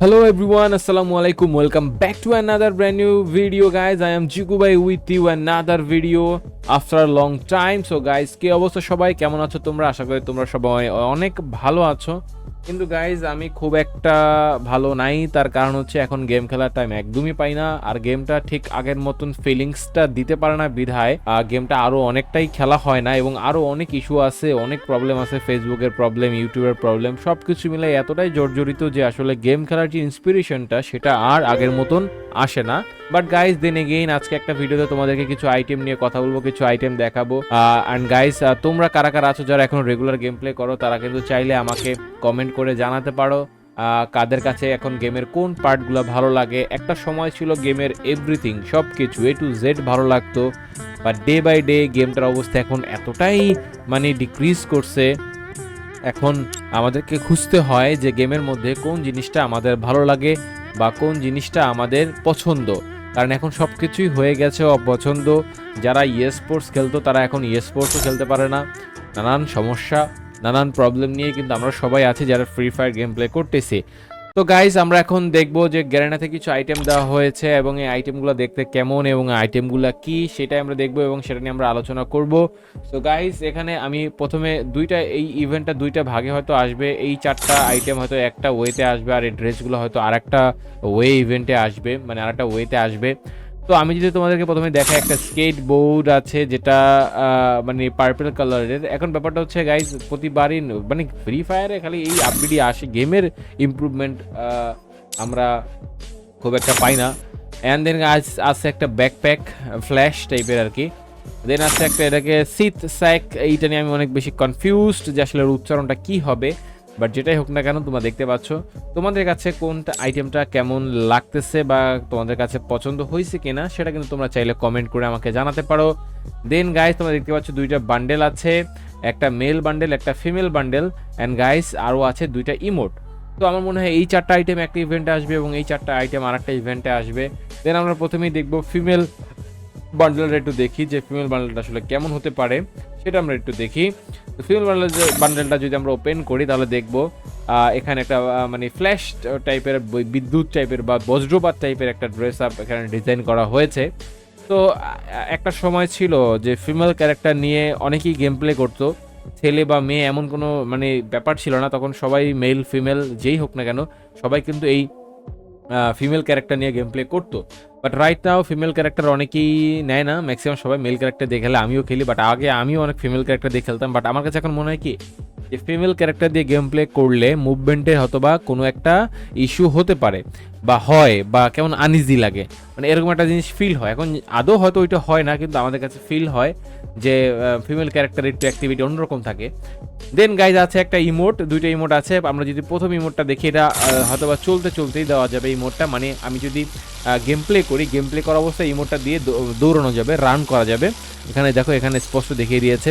Hello everyone, assalamu alaikum. Welcome back to another brand new video guys. I am Jiku Bhai with you another video after a long time. So guys, কি অবস্থা সবাই কেমন আছো তোমরা আশা করি তোমরা সবাই অনেক ভালো আছো কিন্তু গাইজ আমি খুব একটা ভালো নাই তার কারণ হচ্ছে এখন গেম খেলার টাইম একদমই পাই না আর গেমটা ঠিক আগের মতন ফিলিংসটা দিতে পারে না বিধায় আহ, গেমটা আরও অনেকটাই খেলা হয় না এবং আরও অনেক ইস্যু আছে অনেক প্রবলেম আছে ফেসবুকের প্রবলেম ইউটিউবের প্রবলেম সব কিছু মিলে এতটাই জর্জরিত যে আসলে গেম খেলার যে ইন্সপিরেশনটা সেটা আর আগের মতন আসে না। বাট গাইজ দেন এগেইন আজকে একটা ভিডিওতে তোমাদেরকে কিছু আইটেম নিয়ে কথা বলব, কিছু আইটেম দেখাবো। অ্যান্ড গাইজ তোমরা কারা কারা আছো যারা এখন রেগুলার গেম প্লে করো, তারা কিন্তু চাইলে আমাকে কমেন্ট করে জানাতে পারো। কাদের কাছে এখন গেমের কোন পার্টগুলো ভালো লাগে? একটা সময় ছিল গেমের এভরিথিং সব কিছু এ টু জেড ভালো লাগতো। বাট ডে বাই ডে গেমটার অবস্থা এখন এতটাই মানে ডিক্রিজ করছে। এখন আমাদেরকে খুঁজতে হয় যে গেমের মধ্যে কোন জিনিসটা আমাদের ভালো লাগে বা কোন জিনিসটা আমাদের পছন্দ। কারণ এখন সব কিছুই হয়ে গেছে অপছন্দ। যারা স্পোর্টস খেলতো, তারা এখন স্পোর্টসও খেলতে পারে না। নানান সমস্যা, নানান প্রবলেম নিয়ে কিন্তু আমরা সবাই আছি যারা ফ্রি ফায়ার গেম প্লে করতেছি। তো গাইজ আমরা এখন দেখব যে গ্যারেনাতে কিছু আইটেম দেওয়া হয়েছে এবং এই আইটেমগুলো দেখতে কেমন এবং আইটেমগুলো কি সেটাই আমরা দেখব এবং সেটা নিয়ে আমরা আলোচনা করব। তো গাইজ এখানে আমি প্রথমে দুইটা, এই ইভেন্টটা দুইটা ভাগে হয়তো আসবে। এই চারটা আইটেম হয়তো একটা ওয়েতে আসবে আর এই ড্রেসগুলো হয়তো আর একটা ওয়ে ইভেন্টে আসবে মানে আর একটা ওয়েতে আসবে। তো আমি যদি তোমাদেরকে প্রথমে দেখাই, একটা স্কেট বোর্ড আছে যেটা মানে পার্পল কালারের এখন ব্যাপারটা হচ্ছে গাইজ প্রতিবারই মানে ফ্রি ফায়ারে খালি এই আপডেটই আসে। গেমের ইমপ্রুভমেন্ট আমরা খুব একটা পাই না। অ্যান্ড দেন আজ আছে একটা ব্যাকপ্যাক ফ্ল্যাশ টাইপের আর কি। দেন আছে একটা এটাকে সিথ স্যাক এইটা নিয়ে আমি অনেক বেশি কনফিউজড যে আসলে উচ্চারণটা কি হবে। বাট যেটাই হোক না কেন, তোমরা দেখতে পাচ্ছ, তোমাদের কাছে কোনটা আইটেমটা কেমন লাগতেছে বা তোমাদের কাছে পছন্দ হয়েছে কিনা, সেটা কিন্তু তোমরা চাইলে কমেন্ট করে আমাকে জানাতে পারো। দেন গাইস তোমরা দেখতে পাচ্ছ দুইটা বান্ডেল আছে, একটা মেল বান্ডেল একটা ফিমেল বান্ডেল অ্যান্ড গাইস আরও আছে দুইটা ইমোট তো আমার মনে হয় এই চারটা আইটেম একটা ইভেন্টে আসবে এবং এই চারটা আইটেম আর একটা ইভেন্টে আসবে। দেন আমরা প্রথমেই দেখব ফিমেল বান্ডেলটা একটু দেখি, যে ফিমেল বান্ডেলটা আসলে কেমন হতে পারে, সেটা আমরা একটু দেখি। বান্ডেল বান্ডেলটা যদি আমরা ওপেন করি, তাহলে দেখব এখানে একটা মানে ফ্ল্যাশ টাইপের বিদ্যুৎ টাইপের বা বজ্রপাত টাইপের একটা ড্রেস আপ এখানে ডিজাইন করা হয়েছে। তো একটা সময় ছিল যে ফিমেল ক্যারেক্টার নিয়ে অনেকেই গেম প্লে করতো। ছেলে বা মেয়ে এমন কোনো মানে ব্যাপার ছিল না। তখন সবাই মেল ফিমেল যেই হোক না কেন, সবাই কিন্তু এই ফিমেল ক্যারেক্টার নিয়ে গেম প্লে করতো। But right now female character অনেকেই নেয় না ম্যাক্সিমাম সবাই মেল ক্যারেক্টার দিয়ে খেলে, আমিও খেলি বাট আগে আমিও অনেক ফিমেল ক্যারেক্টার দিয়ে খেলতাম। বাট আমার কাছে এখন মনে হয় কি, যে ফিমেল ক্যারেক্টার দিয়ে গেম প্লে করলে মুভমেন্টের হয়তো বা কোনো একটা ইস্যু হতে পারে, বা হয়, বা কেমন আনইজি লাগে। মানে এরকম একটা জিনিস ফিল হয়। এখন আদৌ হয়তো ওইটা হয় না, কিন্তু আমাদের কাছে ফিল হয় যে ফিমেল ক্যারেক্টারের একটু অ্যাক্টিভিটি অন্যরকম থাকে। দেন গাইজ আছে একটা ইমোট দুইটা ইমোট আছে। আমরা যদি প্রথম ইমোটটা দেখি, এটা হয়তো বা চলতে চলতেই দেওয়া যাবে ইমোটটা মানে আমি যদি গেম প্লে করি গেম প্লে করা অবস্থায় ইমোটটা দিয়ে দৌড়ানো যাবে রান করা যাবে। এখানে দেখো, এখানে স্পষ্ট দেখিয়ে দিয়েছে।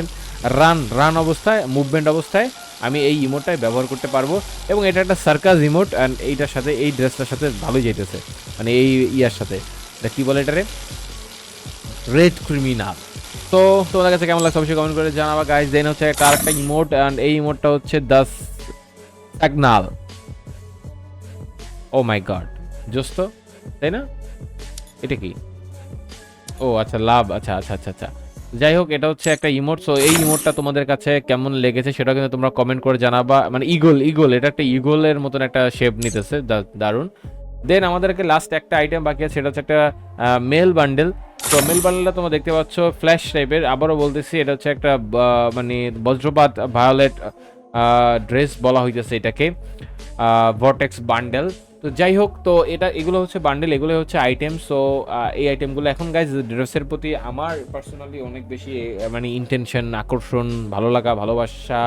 রান রান অবস্থায় মুভমেন্ট অবস্থায় আমি এই ইমোটটাই ব্যবহার করতে পারব। এবং এটা একটা সার্কাস ইমোট অ্যান্ড এইটার সাথে, এই ড্রেসটার সাথে ভালোই যেতেছে মানে এই ইয়ার সাথে। কি বলে এটারে? রেড ক্রিমিনাল তো তোমাদের কাছে কেমন লাগছে অবশ্যই কমেন্ট করে জানাবা। গাইজ দেন হচ্ছে একটা ইমোট অ্যান্ড এই ইমোটটা হচ্ছে দাস স্যাগনাল ও মাই গড জোস্ত তাই না? এটা কি? ও আচ্ছা লাভ আচ্ছা আচ্ছা আচ্ছা আচ্ছা। যাই হোক, এটা হচ্ছে একটা ইমোট সো এই ইমোটটা তোমাদের কাছে কেমন লেগেছে সেটা কিন্তু তোমরা কমেন্ট করে জানাবা। মানে ইগল ইগল এটা একটা ইগলের মতন একটা শেপ নিতেছে দারুণ। দেন আমাদেরকে লাস্ট একটা আইটেম বাকি আছে, সেটা হচ্ছে একটা মেল বান্ডেল তো মেল বান্ডেলটা তোমরা দেখতে পাচ্ছ ফ্ল্যাশ টাইপের আবারও বলতেছি, এটা হচ্ছে একটা মানে বজ্রপাত ভায়োলেট ড্রেস বলা হইতেছে এটাকে ভর্টেক্স বান্ডেল তো যাই হোক, তো এটা, এগুলো হচ্ছে বান্ডেল এগুলো হচ্ছে আইটেম সো এই আইটেমগুলো এখন গাইজ ড্রেসের প্রতি আমার পার্সোনালি অনেক বেশি মানে ইন্টেনশন আকর্ষণ, ভালো লাগা, ভালোবাসা,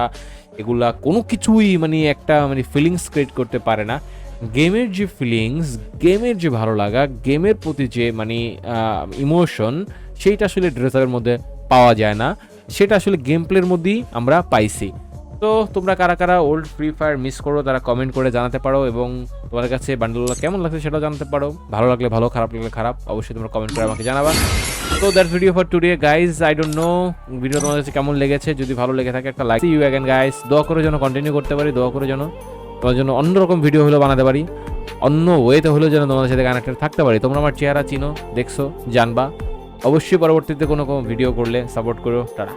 এগুলা কোনো কিছুই মানে একটা মানে ফিলিংস ক্রিয়েট করতে পারে না। গেমের যে ফিলিংস গেমের যে ভালো লাগা, গেমের প্রতি যে মানে ইমোশন সেইটা আসলে ড্রেসারের মধ্যে পাওয়া যায় না। সেটা আসলে গেম প্লের মধ্যেই আমরা পাইছি। তো তোমরা কারা কারা ওল্ড ফ্রি ফায়ার মিস করো, তারা কমেন্ট করে জানাতে পারো এবং তোমাদের কাছে বান্ডেলগুলো কেমন লাগছে সেটাও জানাতে পারো। ভালো লাগলে ভালো, খারাপ লাগলে খারাপ, অবশ্যই তোমরা কমেন্ট করে আমাকে জানাবা। তো that video for today guys I don't know video তোমাদের কাছে কেমন লেগেছে। যদি ভালো লেগে থাকে একটা লাইক ইউ অ্যাগেন গাইজ দোয়া করে যেন কন্টিনিউ করতে পারি, দোয়া করে যেন তোমার জন্য অন্যরকম ভিডিও হলেও বানাতে পারি। অন্য ওয়েতে হলেও যেন তোমাদের সাথে কানেক্টেড থাকতে পারি। তোমরা আমার চেহারা চিনো, দেখছ, জানবা। অবশ্যই পরবর্তীতে কোনো কোনো ভিডিও করলে সাপোর্ট করো তারা।